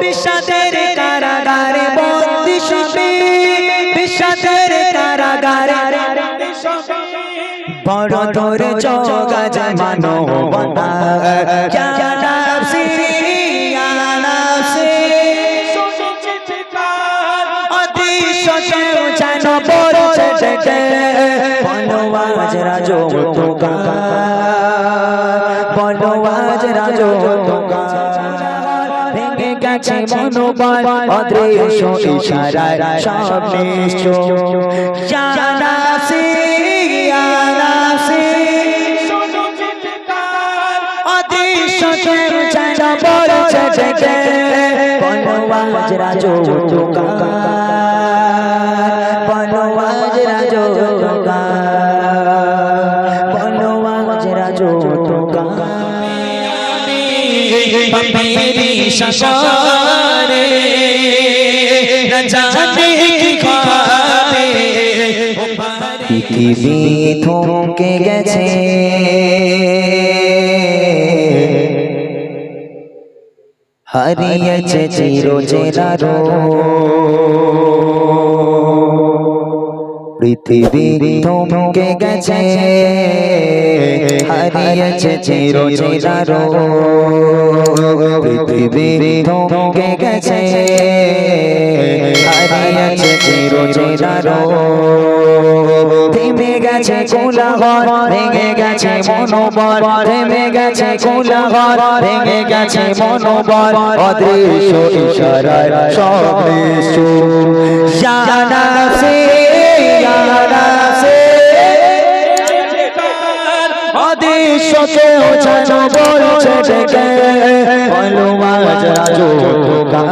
বিষাদের কারাগারে বন্দি সবে। বিষাদের কারাগারে বড় তোর জগা জামানো বনা বনবাজ রাজো তোকা গেছে মনোবল অদৃশ্য ইশারায় সব নিশ্চয় জানাসি জানাসি অদৃশ্য যেন পড়ছে ডেকে বলো রাজো তোকা রাজো তোকা রাজো তোকা মেরি শশারে জানে কি খাবে? পৃথিবী থমকে গেছে। হারিয়েছে চিরচেরারো পৃথিবী থমকে গেছে। হারিয়েছে চিরচেরারো পৃথিবী থমকে গেছে। হারিয়েছে চিরচেরারো থেমে গেছে কোলাহল ভেঙে গেছে মনোবল থেমে গেছে কোলাহল ভেঙে গেছে মনোবল। অদৃশ্য ইশারায় সব জানা সে কেউ যেন বলছে ডেকে বলো আজ রাজো তোকা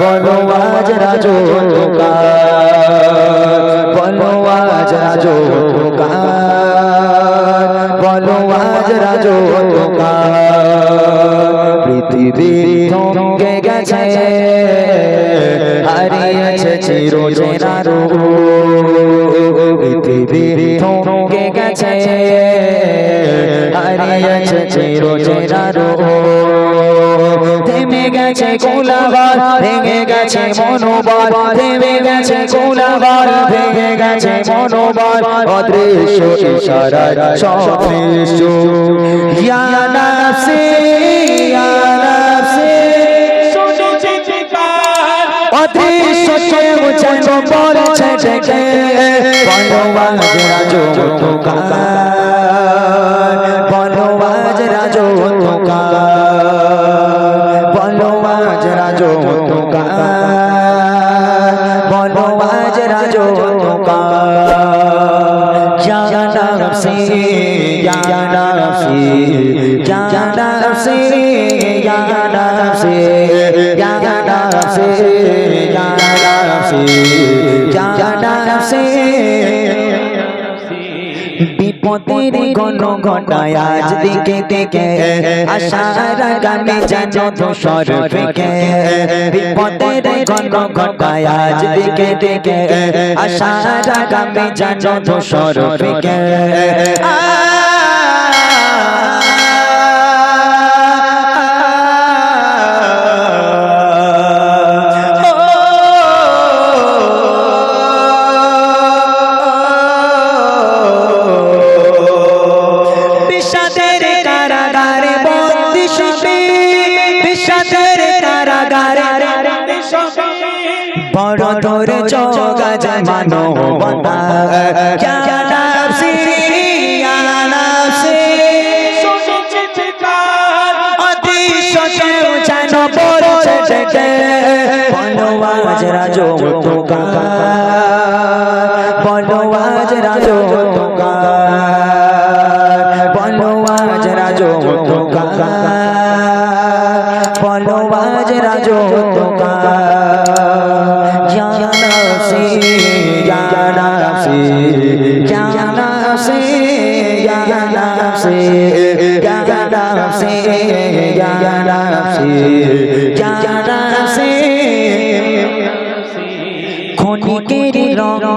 বলো আজ রাজো তোকা বলো আজ রাজো তোকা বলো আজ রাজো তোকা পৃথিবী থমকে গেছে। হারিয়েছে চিরচেনারো পৃথিবী থমকে থেমে গেছে কোলাহল ভেঙে গেছে মনোবল থেমে গেছে কোলাহল ভেঙে গেছে মনোবল অদৃশ্য ইশারায় সব দৃশ্য ইয়া নাফসি ইয়া নাফসি। অদৃশ্য কেউ যেন বলছে ডেকে বলো আজ রাজো বলো আজ রাজো তোকা বলো আজ রাজো তোকা জানাসি জানাসি জানাসি জানাসি জানাসি বিপদের কোন ঘটায় আজ দিকে থেকে আশার গানে জানো ধূসর ফেকে বিপদের কোন ঘটায় আজ দিকে থেকে আশার গানে জানো ধূসর ফেকে পেশাদের কারাগারে বন্দি সবে পেশাদের কারাগারে বড় ধরে চোগা জামানো বন্দা বনবাজ তোকা। বনবাজ রাজো তোকা। আজ রাজো তোকা জানাসি জানাসি জানাসি জানাসি জানাসি জানাসি ক্ষণিকের রং ছটালা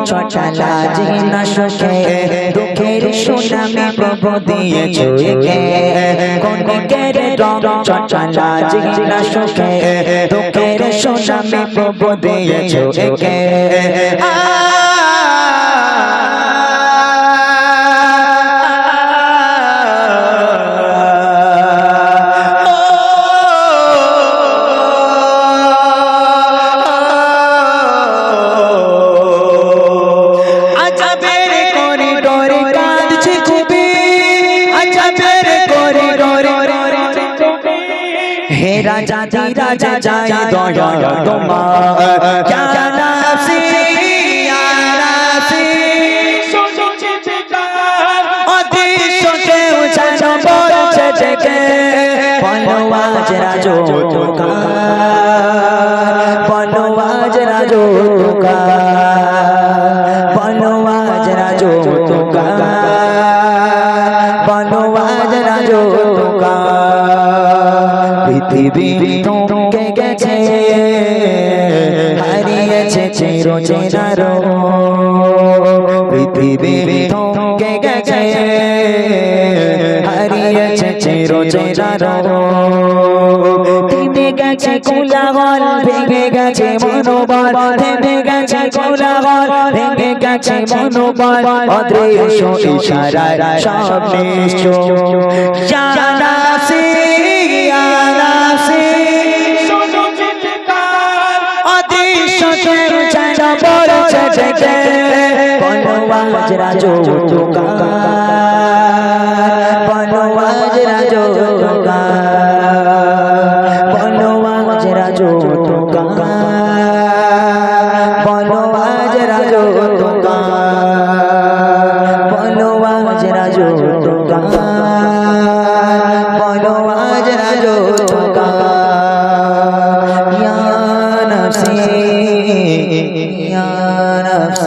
যে না সুখে দুঃখে দুঃখের সুনামি প্রভু দিয়েছ একে কণিকের রং চঞ্চলা জিলা সুখে, দুঃখের সুনামি প্রভু দিয়েছ একে হে রাজা জি রাজা যাই দয়া যেন বলছে জেগে। বনবাজ রাজো তোকা বনবাজ রাজো তোকা বনবাজ রাজো তোকা বনবাজ রাজো তোকা পৃথিবী তোকে গেছে হারিয়েছে চির চেনারো পৃথিবী তোকে গেছে হারিয়েছে চির চেনারো গেছে কোলাহল ভেঙে গেছে মনোবল থেমে গেছে কোলাহল ভেঙে গেছে মনোবল অদৃশ্য ইশারায় সব নিশ্চয় জানাসি জেগে বনবাজ রাজো বনবাজ রাজো বনবাজ রাজো বনবাজ রাজো বনবাজ রাজো বনবাজ রাজো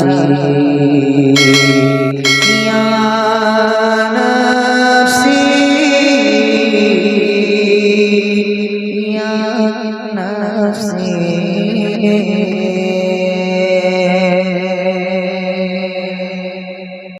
নফসি